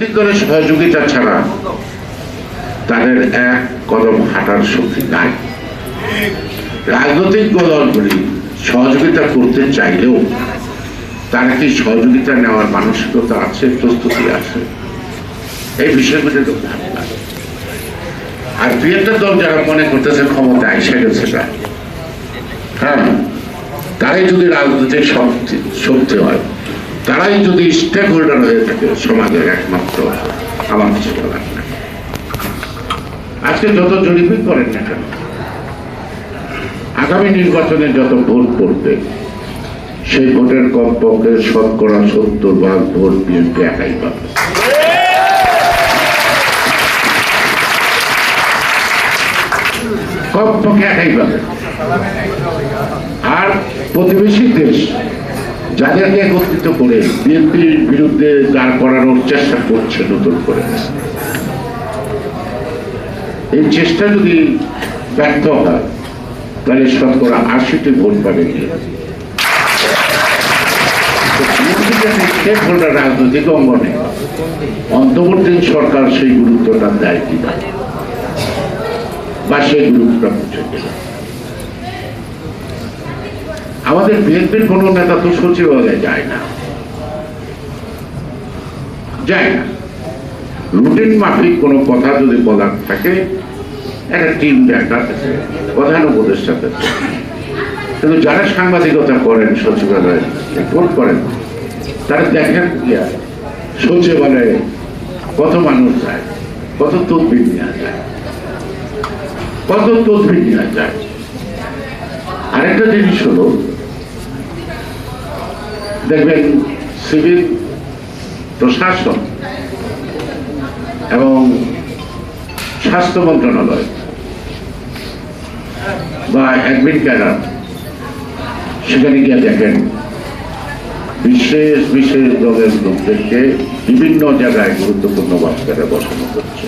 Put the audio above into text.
দলের সহযোগিতা ছাড়া তাদের এক কদম হাঁটার শক্তি নাই। রাজনৈতিক দলগুলি সহযোগিতা করতে চাইলেও তারা কি সহযোগিতা নেওয়ার মানসিকতা আছে, প্রস্তুতি আছে? এই বিষয়গুলি আর একটা দল যারা মনে করতেছে ক্ষমতা এসে হ্যাঁ তারাই যদি রাজনৈতিক শক্তি শক্তি হয়। তারাই যদি স্টেক হোল্ডার হয়ে থাকে, সমাজের একমাত্র আমার কিছু বলার আজকে যত জরিপই করেন না কেন, আগামী নির্বাচনে যত ভোট পড়বে, সেই ভোটের কমপক্ষে শতকরা সত্তর ভাগ ভোট বিএনপি একাই পাবে। কমপক্ষে একাই পাবে। আর প্রতিবেশী দেশ যাদেরকে একত্রিত করে বিএনপির বিরুদ্ধে দাঁড় করানোর চেষ্টা করছে নতুন করে। এই চেষ্টা যদি ব্যর্থ হয়, তাহলে শতকরা আশিটি ভোট পাবে রাজনৈতিক অঙ্গনে অন্তর্বর্তী সরকার সেই গুরুত্বটা দেয় কিনা? বা সেই গুরুত্বটা বুঝে কিনা? আমাদের বিএনপির কোন নেতা তো সচিবালয়ে যায় না। যায় না। রুটিন মাফিক কোনো কথা যদি বলার থাকে, একটা টিম দেখা প্রধান উপদেষ্টা কিন্তু যারা সাংবাদিকতা করেন, সচিবালয়ে রিপোর্ট করেন, তারা দেখেন সচিবালয়ে কত মানুষ যায়, কত তদবির নেওয়া যায়, কত তদবির নেওয়া যায়। আরেকটা জিনিস হলো দেখবেন সিভিল প্রশাসন এবং স্বাস্থ্য মন্ত্রণালয় বা অ্যাডমিট ক্যাডার সেখানে গিয়ে দেখেন বিশেষ বিশেষ দলের লোকদেরকে বিভিন্ন জায়গায় গুরুত্বপূর্ণ বাস্কারে বসানো হচ্ছে।